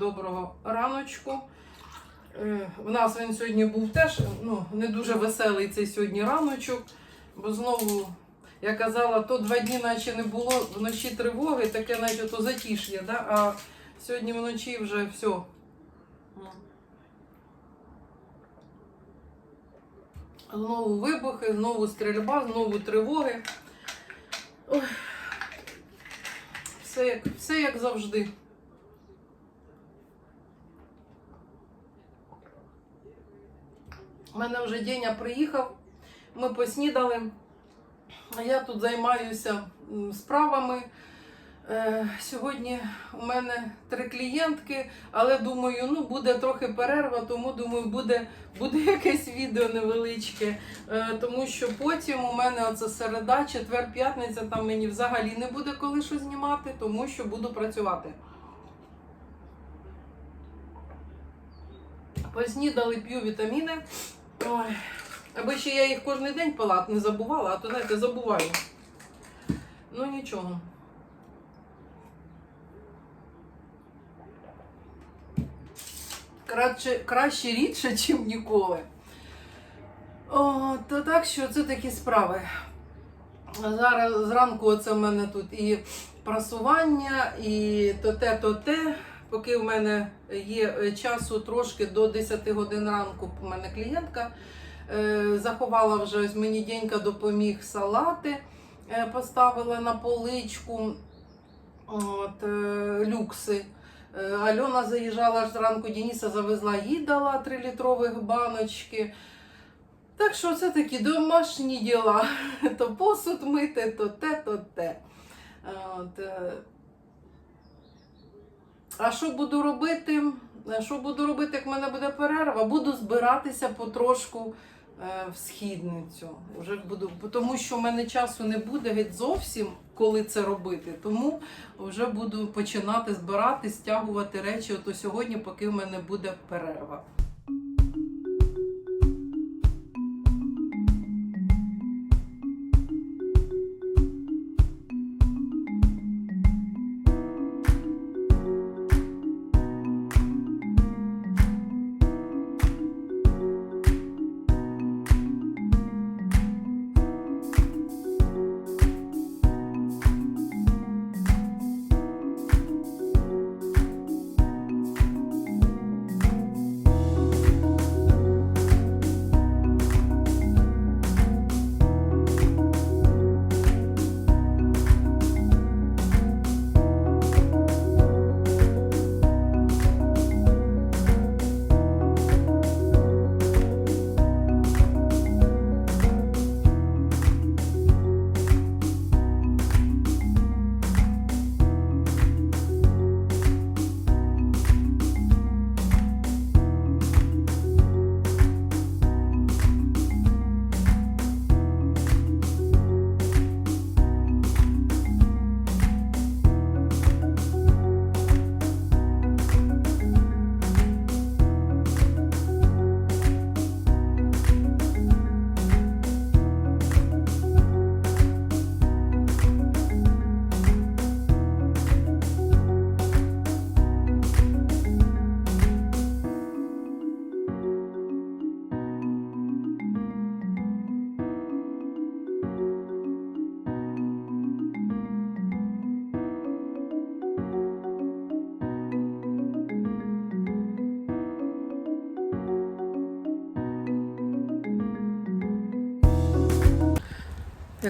Доброго, раночку. Е, У нас він сьогодні був теж ну, не дуже веселий цей сьогодні раночок, бо знову, я казала, то два дні наче не було вночі тривоги, таке наче то затиш'я, да? а сьогодні вночі вже все. Знову вибухи, знову стрільба, знову тривоги. Ой. Все як, все як завжди. Мене вже Деня приїхав, ми поснідали. Я тут займаюся справами. Е, Сьогодні у мене три клієнтки, але думаю, ну буде трохи перерва, тому думаю, буде, буде якесь відео невеличке. Е, Тому що потім у мене оце середа, четвер, п'ятниця, там мені взагалі не буде коли що знімати, тому що буду працювати. Поснідали, п'ю вітаміни. Ой. Аби ще я їх кожен день пила, не забувала, а то знаєте, забуваю. Ну нічого. Краще, краще рідше, ніж ніколи. О, то так що це такі справи. Зараз зранку оце в мене тут і прасування, і то те, то те. Поки в мене є е, часу трошки до 10 годин ранку, у мене клієнтка е, заховала вже ось мені Денька допоміг салати, е, поставила на поличку от, люкси. Альона заїжджала аж зранку, Дениса завезла, їй дала 3 літрових баночки. Так що це такі домашні діла. То посуд мити, то те, то те. От, а що буду робити? Е, Що буду робити, як в мене буде перерва? Буду збиратися потрошку е, в східницю. Вже буду, тому що в мене часу не буде геть зовсім, коли це робити. Тому вже буду починати збирати, стягувати речі. Ото сьогодні, поки в мене буде перерва.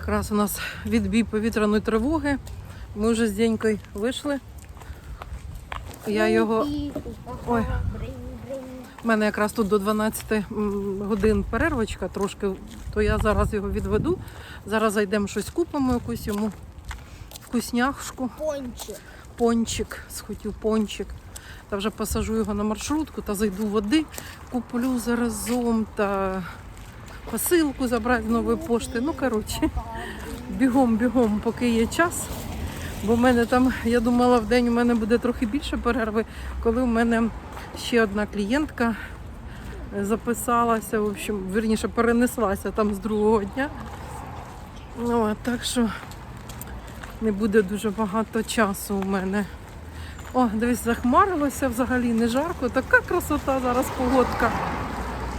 Якраз у нас відбій повітряної тривоги. Ми вже з Денькою вийшли. Я його. Ой. У мене якраз тут до 12 годин перервочка трошки, то я зараз його відведу. Зараз зайдемо щось купимо, якусь йому вкусняшку, Пончик. пончик, схотів пончик. Та вже посажу його на маршрутку та зайду води, куплю заразом та посилку забрати з нової пошти. Ну, коротше, бігом, бігом, поки є час. Бо в мене там, я думала, в день у мене буде трохи більше перерви, коли в мене ще одна клієнтка записалася, в общем, вірніше перенеслася там з другого дня. Ну, от, так що не буде дуже багато часу у мене. О, дивись, захмарилося взагалі не жарко. Така красота зараз погодка.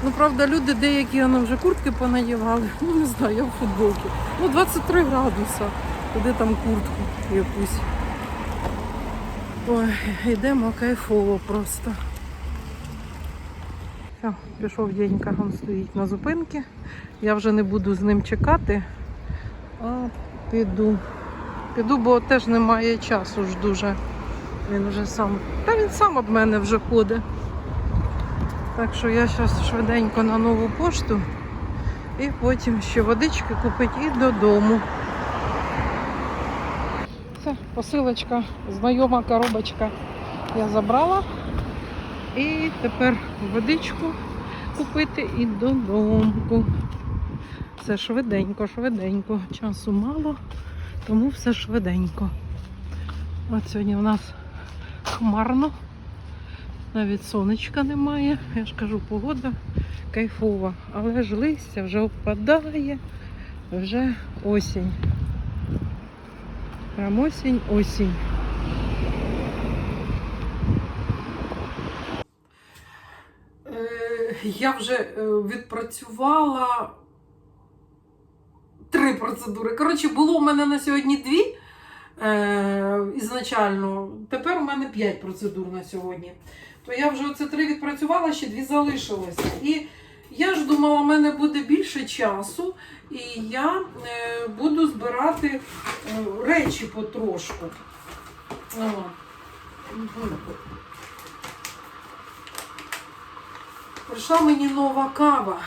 Ну, правда, люди деякі воно вже куртки понадівали. Ну, не знаю, я в футболці. Ну, 23 градуса. Куди там куртку якусь. Ой, йдемо кайфово просто. Все, пішов Денька, він стоїть на зупинці. Я вже не буду з ним чекати, а піду. Піду, бо теж немає часу ж дуже. Він вже сам. Та він сам об мене вже ходить. Так що я зараз швиденько на нову пошту і потім ще водички купити і додому. Все, посилочка, знайома коробочка я забрала. І тепер водичку купити і додому. Все швиденько, швиденько. Часу мало, тому все швиденько. От сьогодні у нас хмарно, навіть сонечка немає. Я ж кажу, погода кайфова, але ж листя вже впадає, вже осінь. Прям осінь, осінь. Е, Я вже е, відпрацювала три процедури. Коротше, було у мене на сьогодні дві е, ізначально. Тепер у мене п'ять процедур на сьогодні. То я вже оце три відпрацювала, ще дві залишилося. І я ж думала, у мене буде більше часу, і я е, буду збирати е, речі потрошку. О. Прийшла мені нова кава.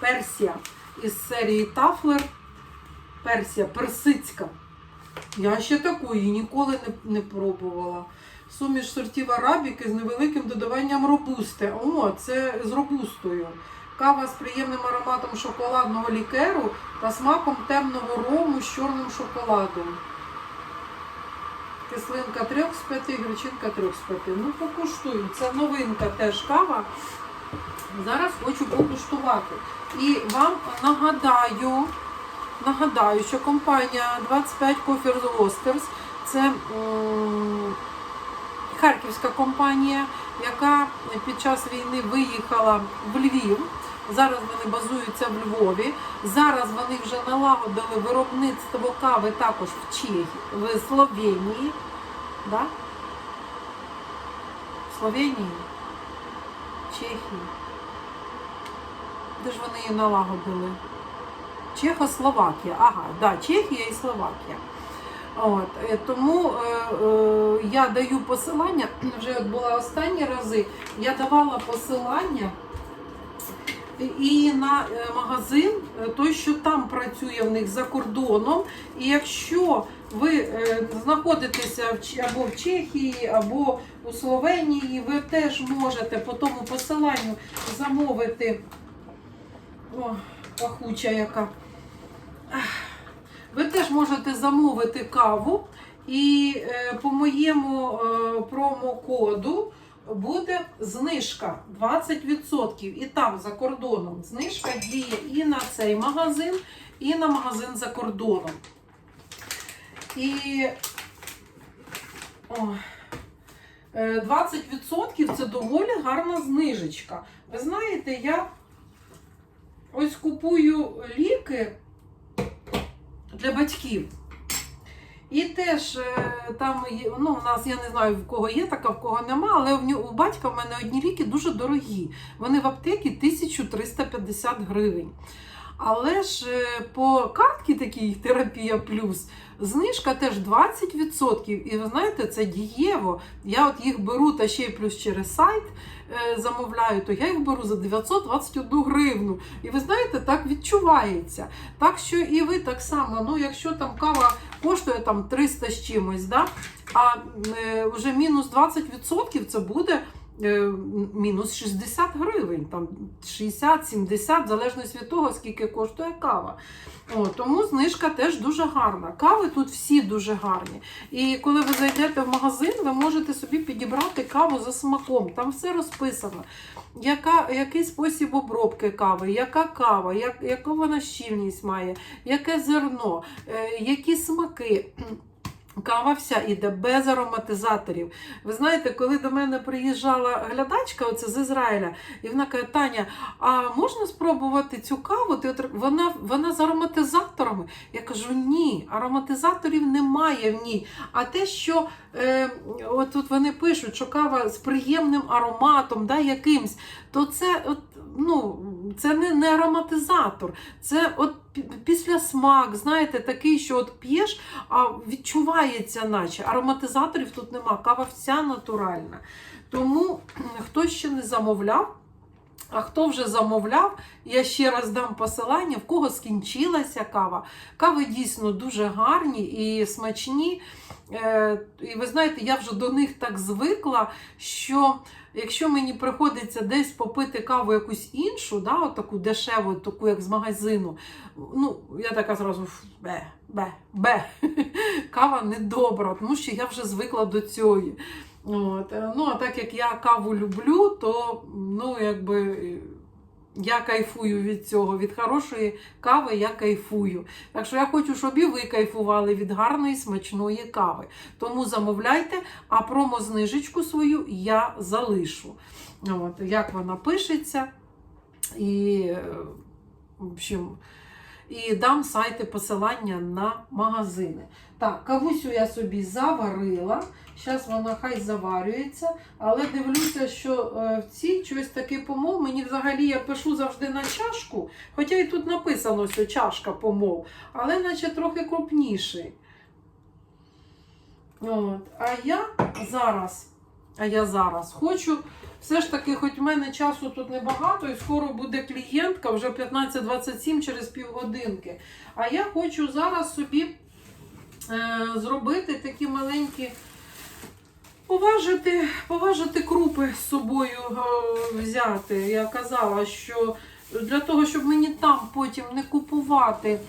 Персія із серії Тафлер. Персія персицька. Я ще такої ніколи не, не пробувала. Суміш сортів арабіки з невеликим додаванням робусти. О, це з робустою. Кава з приємним ароматом шоколадного лікеру та смаком темного рому з чорним шоколадом. Кислинка 3 з 5, гречинка 3 з 5. Ну, покуштую. Це новинка теж кава. Зараз хочу покуштувати. І вам нагадаю, нагадаю, що компанія 25 Coffee Roasters це харківська компанія, яка під час війни виїхала в Львів. Зараз вони базуються в Львові. Зараз вони вже налагодили виробництво кави також в Чехії, в Словенії. Да? Словенії, Чехії. Де ж вони її налагодили? Чехословакія. Ага, да, Чехія і Словакія. От, е, тому е, е, я даю посилання, вже от була останні рази, я давала посилання і на е, магазин, е, той, що там працює в них за кордоном. І якщо ви е, знаходитеся в або в Чехії, або у Словенії, ви теж можете по тому посиланню замовити. О, пахуча яка. Ви теж можете замовити каву, і е, по моєму е, промокоду буде знижка 20%. І там за кордоном знижка діє і на цей магазин, і на магазин за кордоном. І о, е, 20% це доволі гарна знижечка. Ви знаєте, я ось купую ліки для батьків. І теж е, там ну, у нас я не знаю, в кого є така, в кого нема, але в у батька в мене одні ліки дуже дорогі. Вони в аптекі 1350 гривень. Але ж е, по картці такій терапія плюс знижка теж 20%. І ви знаєте, це дієво. Я от їх беру та ще й плюс через сайт е, замовляю, то я їх беру за 921 гривну. І ви знаєте, так відчувається. Так що і ви так само, ну якщо там кава коштує там 300 з чимось, да, а е, вже мінус 20% це буде е, мінус 60 гривень, там 60-70, в залежності від того, скільки коштує кава. О, тому знижка теж дуже гарна. Кави тут всі дуже гарні. І коли ви зайдете в магазин, ви можете собі підібрати каву за смаком. Там все розписано. Яка, який спосіб обробки кави, яка кава, як, яку вона щільність має, яке зерно, е, які смаки. Кава вся іде без ароматизаторів. Ви знаєте, коли до мене приїжджала глядачка оце з Ізраїля, і вона каже, Таня, а можна спробувати цю каву? Ти отр- вона, вона з ароматизаторами. Я кажу, ні, ароматизаторів немає в ній. А те, що е, от тут вони пишуть, що кава з приємним ароматом, да, якимсь, то це, от, ну, це не, не ароматизатор. Це от після смак, знаєте, такий, що от п'єш, а відчувається, наче ароматизаторів тут нема. Кава вся натуральна. Тому хто ще не замовляв. А хто вже замовляв, я ще раз дам посилання, в кого скінчилася кава. Кави дійсно дуже гарні і смачні. Е, І ви знаєте, я вже до них так звикла, що якщо мені приходиться десь попити каву якусь іншу, да, от таку дешеву, таку як з магазину, ну, я така зразу бе, бе, бе. Кава недобра, тому що я вже звикла до цього. От. е, Ну, а так як я каву люблю, то ну, якби. Я кайфую від цього, від хорошої кави я кайфую. Так що я хочу, щоб і ви кайфували від гарної смачної кави. Тому замовляйте, а промо-знижечку свою я залишу. От, як вона пишеться. І, е, в общем, і дам сайти посилання на магазини. Так, кавусю я собі заварила. Зараз вона хай заварюється, але дивлюся, що е, в цій щось таке помов. Мені взагалі я пишу завжди на чашку, хоча і тут написано, що чашка помов, але наче трохи крупніший. От. А я зараз, а я зараз хочу, все ж таки, хоч в мене часу тут небагато, і скоро буде клієнтка, вже 15-27 через півгодинки. А я хочу зараз собі е, зробити такі маленькі. Поважити, поважити крупи з собою е, взяти. Я казала, що для того, щоб мені там потім не купувати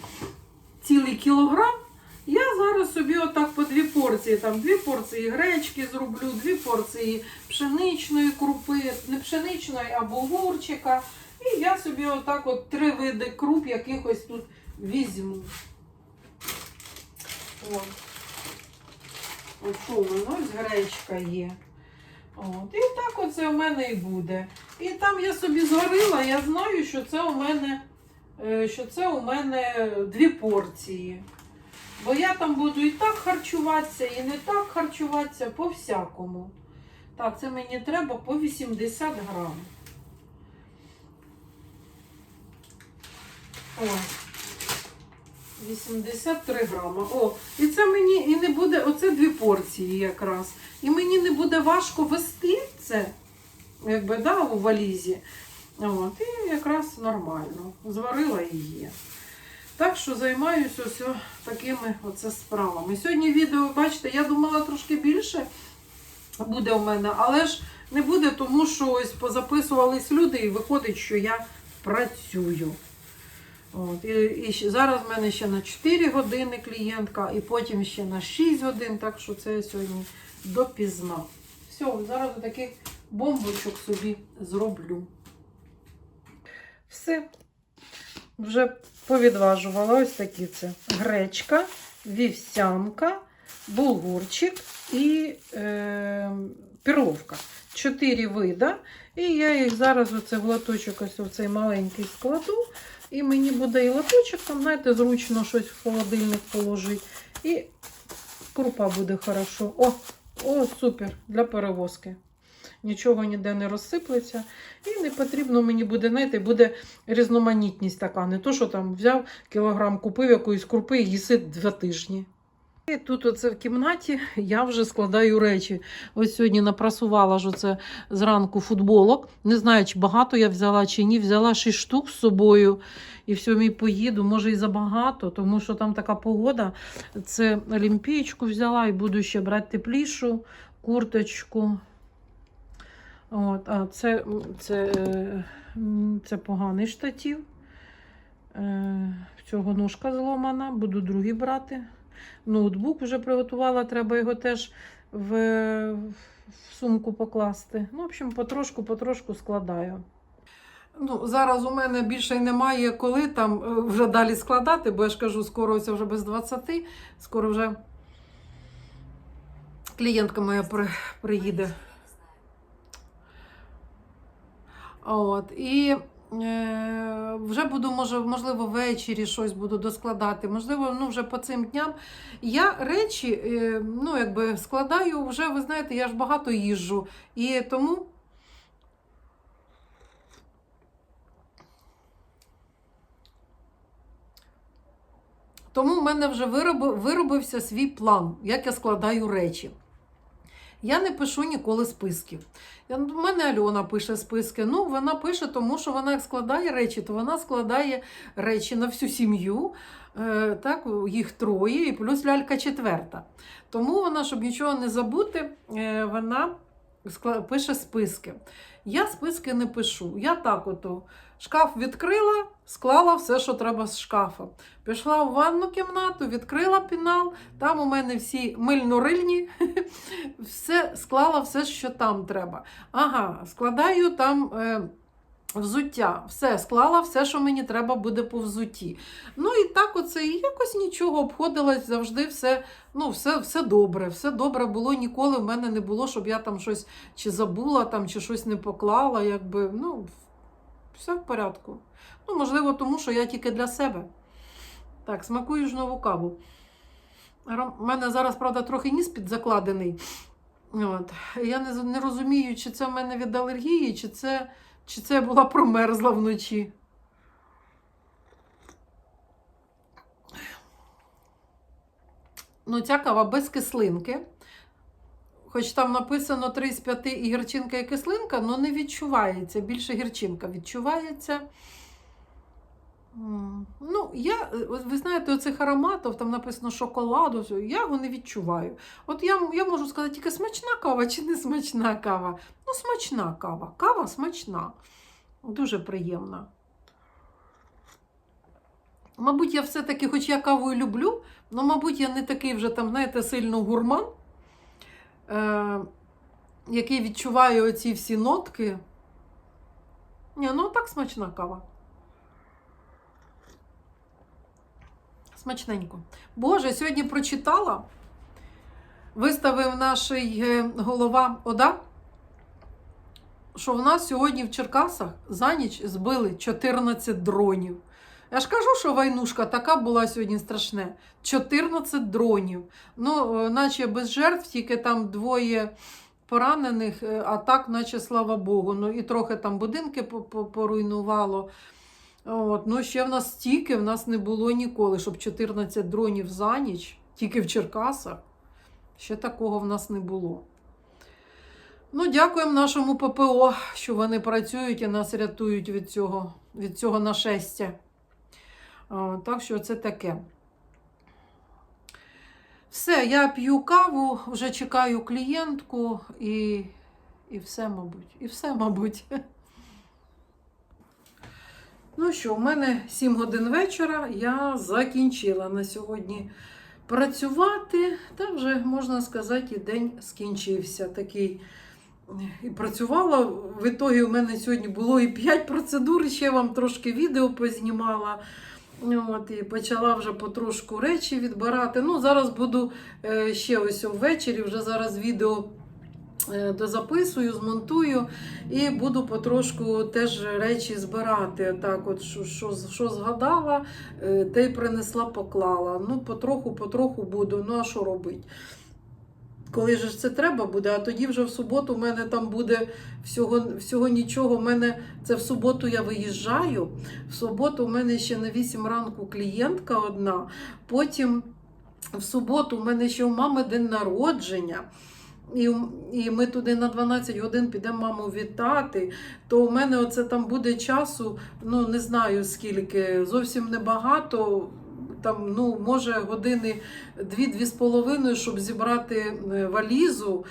цілий кілограм, я зараз собі отак по дві порції. Там дві порції гречки зроблю, дві порції пшеничної крупи, не пшеничної, а булгурчика. І я собі отак от три види круп якихось тут візьму. От. От що в? Ось гречка є. От. І так оце у мене і буде. І там я собі зварила, я знаю, що це у мене, е, що це у мене дві порції. Бо я там буду і так харчуватися, і не так харчуватися по всякому. Так, це мені треба по 80 грам. Ось. 83 грама. О, і це мені і не буде, оце дві порції якраз. І мені не буде важко вести це, якби, да, у валізі. От, і якраз нормально. Зварила є. Так що займаюся ось такими оце справами. Сьогодні відео, бачите, я думала трошки більше буде у мене, але ж не буде, тому що ось позаписувались люди, і виходить, що я працюю. От, і, і зараз в мене ще на 4 години клієнтка, і потім ще на 6 годин, так що це сьогодні допізна. Все, зараз таких бомбочок собі зроблю. Все. Вже повідважувала ось такі це гречка, вівсянка, булгурчик і е, перловка. Чотири вида. І я їх зараз оце в лоточок ось в цей маленький складу. І мені буде і лоточок, там, знаєте, зручно щось в холодильник положити. І крупа буде хорошо. О, о, супер, для перевозки. Нічого ніде не розсиплеться. І не потрібно мені буде, знаєте, буде різноманітність така. Не то, що там взяв кілограм, купив якоїсь крупи і їси два тижні. І тут оце в кімнаті я вже складаю речі. Ось сьогодні напрасувала ж оце зранку футболок. Не знаю, чи багато я взяла, чи ні. Взяла 6 штук з собою. І все, мій поїду, може і забагато, тому що там така погода. Це олімпієчку взяла і буду ще брати теплішу курточку. От, а це, це, е, це поганий штатів. Е, В цього ножка зломана, буду другий брати. Ноутбук вже приготувала, треба його теж в, в сумку покласти. Ну, в общем, потрошку-потрошку складаю. Ну, зараз у мене більше немає коли там е, вже далі складати, бо я ж кажу, скоро це вже без 20, скоро вже клієнтка моя при, приїде. От, і е, вже буду, може, можливо, ввечері щось буду доскладати. Можливо, ну, вже по цим дням. Я речі е, ну, якби складаю вже, ви знаєте, я ж багато їжджу. І тому. Тому в мене вже вироби- виробився свій план, як я складаю речі. Я не пишу ніколи списків. Я- У мене Альона пише списки. Ну, вона пише, тому що вона складає речі, то вона складає речі на всю сім'ю. Е, так, їх троє, і плюс лялька четверта. Тому вона, щоб нічого не забути, е, вона пише списки. Я списки не пишу. Я так ото шкаф відкрила, склала все, що треба з шкафа. Пішла в ванну кімнату, відкрила пінал. Там у мене всі мильно-рильні, все склала все, що там треба. Ага, складаю там. Е, Взуття, все, склала все, що мені треба буде по взутті. Ну і так оце якось нічого обходилось, завжди все, ну, все, все добре, все добре було. Ніколи в мене не було, щоб я там щось чи забула, там, чи щось не поклала. Якби, ну, все в порядку. Ну, можливо, тому що я тільки для себе. Так, смакую ж нову каву. У мене зараз, правда, трохи ніс підзакладений. От. Я не, не розумію, чи це в мене від алергії, чи це, чи це була промерзла вночі. Ну, ця кава без кислинки. Хоч там написано 3 з 5 і гірчинка і кислинка, але не відчувається. Більше гірчинка відчувається. Ну, я, е, ви знаєте, оцих ароматів, там написано шоколаду, я його не відчуваю. От я, я можу сказати, тільки смачна кава чи не смачна кава. Ну, смачна кава. Кава смачна. Дуже приємна. Мабуть, я все-таки, хоч я каву і люблю, але, мабуть, я не такий вже там, знаєте, сильно гурман, е, який відчуває оці всі нотки. Ні, ну так смачна кава. Смачненько. Боже, сьогодні прочитала, виставив наш е, голова ОДА, що в нас сьогодні в Черкасах за ніч збили 14 дронів. Я ж кажу, що войнушка така була сьогодні страшне. 14 дронів. Ну, е, наче без жертв, тільки там двоє поранених, е, а так, наче слава Богу. Ну і трохи там будинки по- по- поруйнувало. От, ну, ще в нас стільки в нас не було ніколи, щоб 14 дронів за ніч, тільки в Черкасах. Ще такого в нас не було. Ну, дякуємо нашому ППО, що вони працюють і нас рятують від цього, від цього нашестя. А, Так що це таке. Все, я п'ю каву, вже чекаю клієнтку і, і все, мабуть. І все, мабуть. Ну що, у мене 7 годин вечора. Я закінчила на сьогодні працювати. Та вже, можна сказати, і день скінчився. Такий. І працювала. В ітогі у мене сьогодні було і 5 процедур, ще вам трошки відео познімала. От, і почала вже потрошку речі відбирати. Ну, зараз буду е, ще ось ввечері, вже зараз відео е, дозаписую, змонтую і буду потрошку теж речі збирати. Так, от, що, що, що згадала, е, те й принесла, поклала. Ну, потроху, потроху буду. Ну, а що робити? Коли ж це треба буде, а тоді вже в суботу в мене там буде всього, всього нічого. У мене це в суботу я виїжджаю. В суботу у мене ще на 8 ранку клієнтка одна. Потім в суботу у мене ще у мами день народження. І, і ми туди на 12 годин підемо маму вітати, то у мене оце там буде часу, ну не знаю скільки, зовсім небагато. Там, ну, може, години дві-дві з половиною, щоб зібрати е, валізу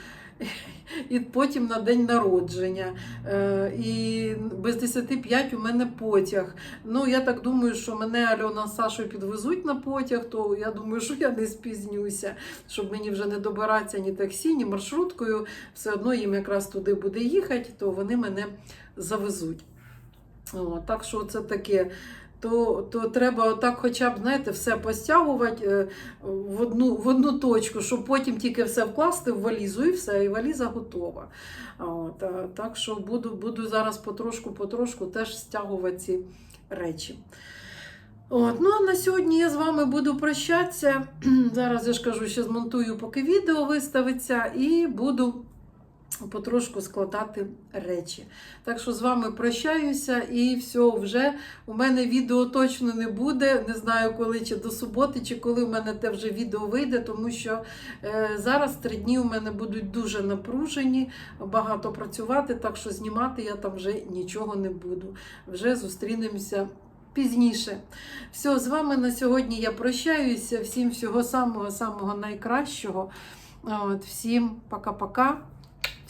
і потім на день народження. Е, І без 10 5 у мене потяг. Ну, я так думаю, що мене Альона з Сашою підвезуть на потяг, то я думаю, що я не спізнюся, щоб мені вже не добиратися ні таксі, ні маршруткою. Все одно їм якраз туди буде їхати, то вони мене завезуть. О, так що це таке. То, то треба отак хоча б, знаєте, все постягувати е, в одну, в одну точку, щоб потім тільки все вкласти в валізу і все, і валіза готова. От, так що буду, буду зараз потрошку-потрошку теж стягувати ці речі. От, ну а на сьогодні я з вами буду прощатися. Зараз я ж кажу, ще змонтую, поки відео виставиться, і буду потрошку складати речі. Так що з вами прощаюся і все, вже у мене відео точно не буде. Не знаю, коли чи до суботи, чи коли в мене те вже відео вийде, тому що е, зараз три дні у мене будуть дуже напружені, багато працювати, так що знімати я там вже нічого не буду. Вже зустрінемося. Пізніше. Все, з вами на сьогодні я прощаюся. Всім всього самого-самого найкращого. От, всім пока-пока.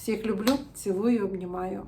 Всіх люблю, цілую, обнімаю.